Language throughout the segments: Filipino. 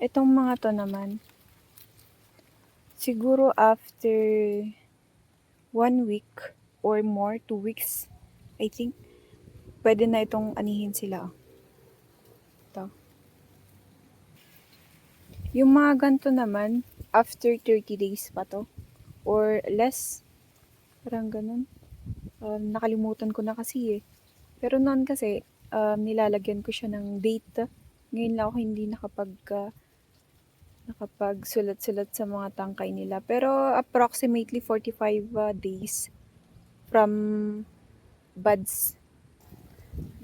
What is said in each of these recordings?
Itong mga to naman, siguro after one week or more, two weeks, I think, pwede na itong anihin sila. Ito. Yung mga ganito naman, after 30 days pa to. Or less. Parang ganun. Um, nakalimutan ko na kasi eh. Pero noon kasi, um, nilalagyan ko siya ng date. Ngayon lang ako hindi nakapag uh, nakapag-sulat-sulat sa mga tangkay nila. Pero approximately 45 uh, days from buds.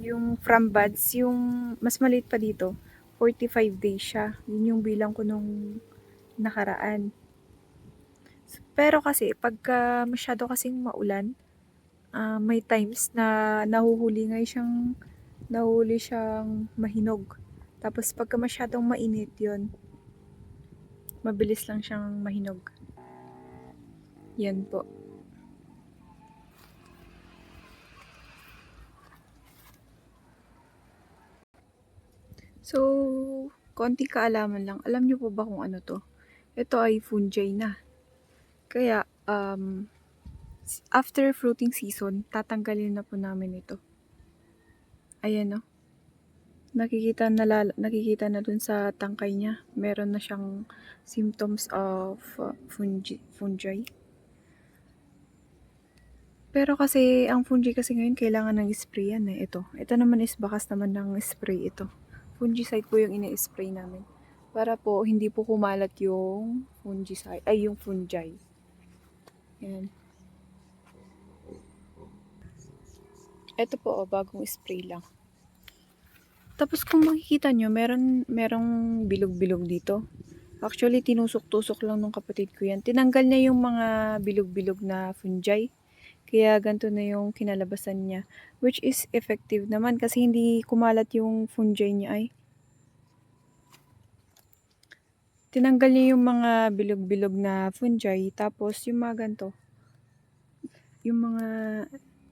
Yung from buds, yung mas maliit pa dito, 45 days siya. Yun yung bilang ko nung nakaraan. Pero kasi, pagka masyado kasing maulan, ah, may times na nahuhuli nga siyang, nahuhuli siyang mahinog. Tapos pagka masyadong mainit yon mabilis lang siyang mahinog. Yan po. So, konting kaalaman lang. Alam niyo po ba kung ano to? Ito ay fungi na. Kaya, um, after fruiting season, tatanggalin na po namin ito. Ayan no. Nakikita na, lala- nakikita na dun sa tangkay niya. Meron na siyang symptoms of uh, fungi, fungi. Pero kasi, ang fungi kasi ngayon, kailangan ng spray yan eh. Ito. Ito naman is bakas naman ng spray ito. Fungicide po yung ina-spray namin. Para po, hindi po kumalat yung fungicide, ay yung fungi. Yan. Ito po, oh, bagong spray lang. Tapos kung makikita nyo, meron, merong bilog-bilog dito. Actually, tinusok-tusok lang nung kapatid ko yan. Tinanggal niya yung mga bilog-bilog na fungi. Kaya ganito na yung kinalabasan niya. Which is effective naman kasi hindi kumalat yung fungi niya ay. Tinanggal niya yung mga bilog-bilog na fungi. Tapos yung mga ganito. Yung mga,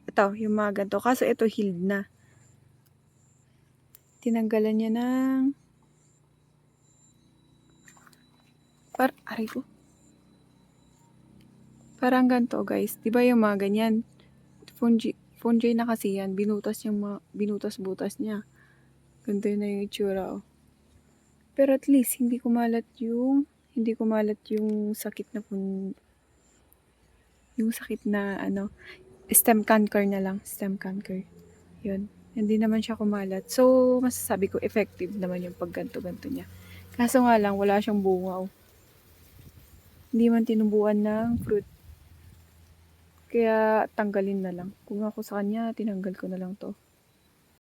ito, yung mga ganito. Kaso ito healed na. Tinanggalan niya ng, par, aray ko. Parang ganito guys. Di ba yung mga ganyan? Fungi, fungi na kasi yan. Binutas yung mga, binutas-butas niya. Ganito na yung itsura oh. Pero at least, hindi kumalat yung, hindi kumalat yung sakit na pun, yung sakit na ano, stem cancer na lang. Stem cancer. Yun. Hindi naman siya kumalat. So, masasabi ko, effective naman yung pagganto-ganto niya. Kaso nga lang, wala siyang bunga. Hindi man tinubuan ng fruit. Kaya tanggalin na lang. Kung ako sa kanya, tinanggal ko na lang to.